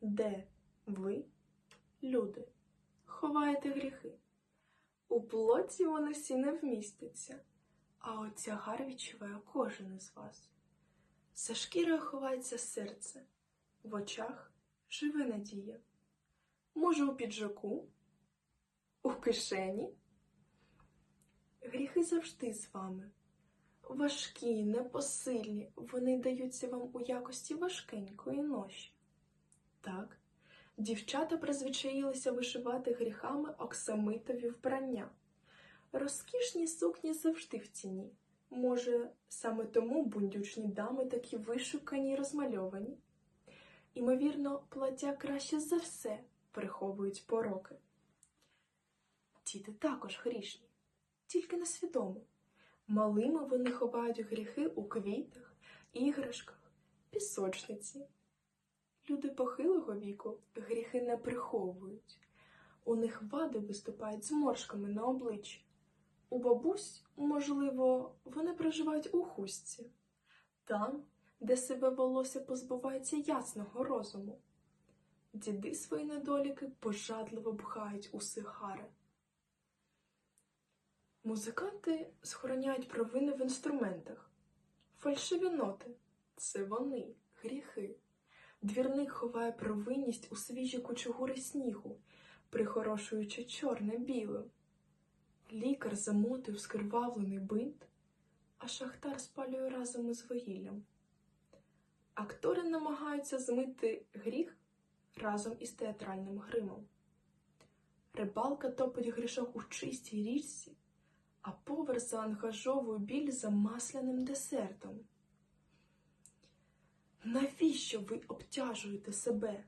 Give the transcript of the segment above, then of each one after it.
де ви, люди, ховаєте гріхи. У плоті вони всі не вмістяться, а от тягар відчуває кожен із вас. За шкірою ховається серце, в очах живе надія. Може, у піджаку, у кишені. Гріхи завжди з вами. Важкі, непосильні, вони даються вам у якості важкенької ноші. Так, дівчата призвичаїлися вишивати гріхами оксамитові вбрання. Розкішні сукні завжди в ціні. Може, саме тому бундючні дами такі вишукані й розмальовані. Імовірно, плаття краще за все приховують пороки. Діти також грішні, тільки несвідомо. Малими вони ховають гріхи у квітах, іграшках, пісочниці. Люди похилого віку гріхи не приховують. У них вади виступають зморшками на обличчі. У бабусь, можливо, вони проживають у хустці, там, де себе волосся позбувається ясного розуму. Діди свої недоліки пожадливо бухають у сигари. Музиканти схороняють провини в інструментах. Фальшиві ноти це вони, гріхи. Двірник ховає провинність у свіжі кучугури снігу, прихорошуючи чорне білим. Лікар замотує в скривавлений бинт, а шахтар спалює разом із вугіллям. Актори намагаються змити гріх разом із театральним гримом. Рибалка топить грішок у чистій річці, а повар заангажовує біль за масляним десертом. Навіщо ви обтяжуєте себе?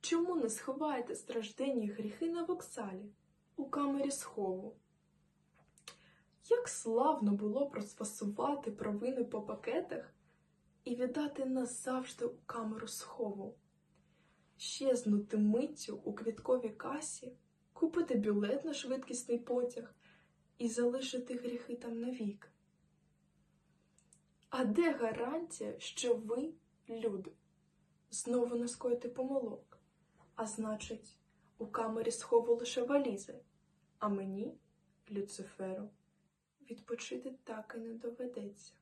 Чому не сховаєте стражденні гріхи на вокзалі, у камері схову? Як славно було б розфасувати провини по пакетах і віддати назавжди у камеру схову, щезнути миттю у квітковій касі, купити білет на швидкісний потяг і залишити гріхи там навік. А де гарантія, що ви, люди, знову не скоїти помилок? А значить, у камері схову лише валізи, а мені, Люциферу, відпочити так і не доведеться.